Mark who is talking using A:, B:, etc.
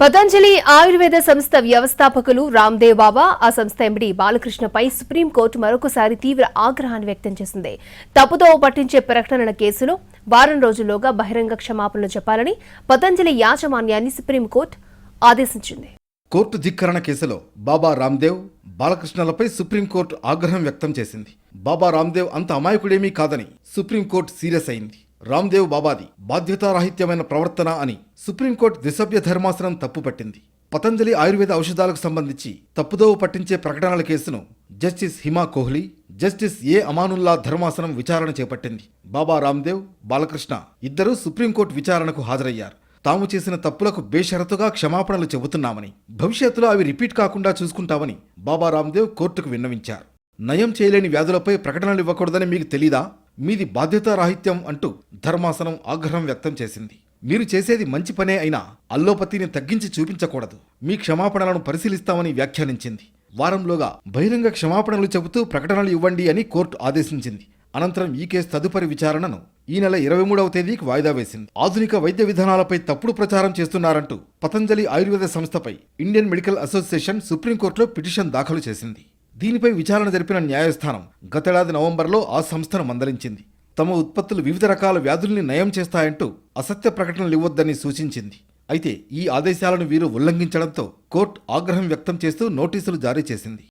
A: పతంజలి ఆయుర్వేద సంస్థ వ్యవస్థాపకులు రామ్దేవ్ బాబా ఆ సంస్థ ఎండి బాలకృష్ణపై సుప్రీంకోర్టు మరొకసారి తీవ్ర ఆగ్రహాన్ని వ్యక్తం చేసింది. తప్పుదోవ పట్టించే ప్రకటనల కేసులో వారం రోజుల్లోగా బహిరంగ క్షమాపణలు చెప్పాలని పతంజలి యాజమాన్యాన్ని సుప్రీంకోర్టు ఆదేశించింది.
B: కోర్టు ధిక్కరణ కేసులో బాబా రామ్దేవ్ బాలకృష్ణలపై సుప్రీంకోర్టు ఆగ్రహం వ్యక్తం చేసింది. బాబా రామ్దేవ్ అంత అమాయకుడేమీ కాదని సుప్రీంకోర్టు సీరియస్ అయింది. రామ్దేవ్ బాబాది బాధ్యతారాహిత్యమైన ప్రవర్తన అని సుప్రీంకోర్టు ద్విసభ్య ధర్మాసనం తప్పుపట్టింది. పతంజలి ఆయుర్వేద ఔషధాలకు సంబంధించి తప్పుదోవ పట్టించే ప్రకటనల కేసును justice Hima Kohli justice A Amanullah ధర్మాసనం విచారణ చేపట్టింది. బాబా రామ్దేవ్ బాలకృష్ణ ఇద్దరూ సుప్రీంకోర్టు విచారణకు హాజరయ్యారు. తాము చేసిన తప్పులకు బేషరతుగా క్షమాపణలు చెబుతున్నామని భవిష్యత్తులో అవి రిపీట్ కాకుండా చూసుకుంటామని బాబా రామ్దేవ్ కోర్టుకు విన్నవించారు. నయం చేయలేని వ్యాధులపై ప్రకటనలు ఇవ్వకూడదని మీకు తెలీదా? మీది బాధ్యతారాహిత్యం అంటూ ధర్మాసనం ఆగ్రహం వ్యక్తం చేసింది. మీరు చేసేది మంచి పనే అయినా అల్లోపతిని తగ్గించి చూపించకూడదు. మీ క్షమాపణలను పరిశీలిస్తామని వ్యాఖ్యానించింది. వారంలోగా బహిరంగ క్షమాపణలు చెబుతూ ప్రకటనలు ఇవ్వండి అని కోర్టు ఆదేశించింది. అనంతరం ఈ కేసు తదుపరి విచారణను ఈ నెల ఇరవై మూడవ తేదీకి వాయిదా వేసింది. ఆధునిక వైద్య విధానాలపై తప్పుడు ప్రచారం చేస్తున్నారంటూ పతంజలి ఆయుర్వేద సంస్థపై ఇండియన్ మెడికల్ అసోసియేషన్ సుప్రీంకోర్టులో పిటిషన్ దాఖలు చేసింది. దీనిపై విచారణ జరిపిన న్యాయస్థానం గతేడాది నవంబర్లో ఆ సంస్థను మందలించింది. తమ ఉత్పత్తులు వివిధ రకాల వ్యాధుల్ని నయం చేస్తాయంటూ అసత్య ప్రకటనలు ఇవ్వొద్దని సూచించింది. అయితే ఈ ఆదేశాలను వీరు ఉల్లంఘించడంతో కోర్టు ఆగ్రహం వ్యక్తం చేస్తూ నోటీసులు జారీ చేసింది.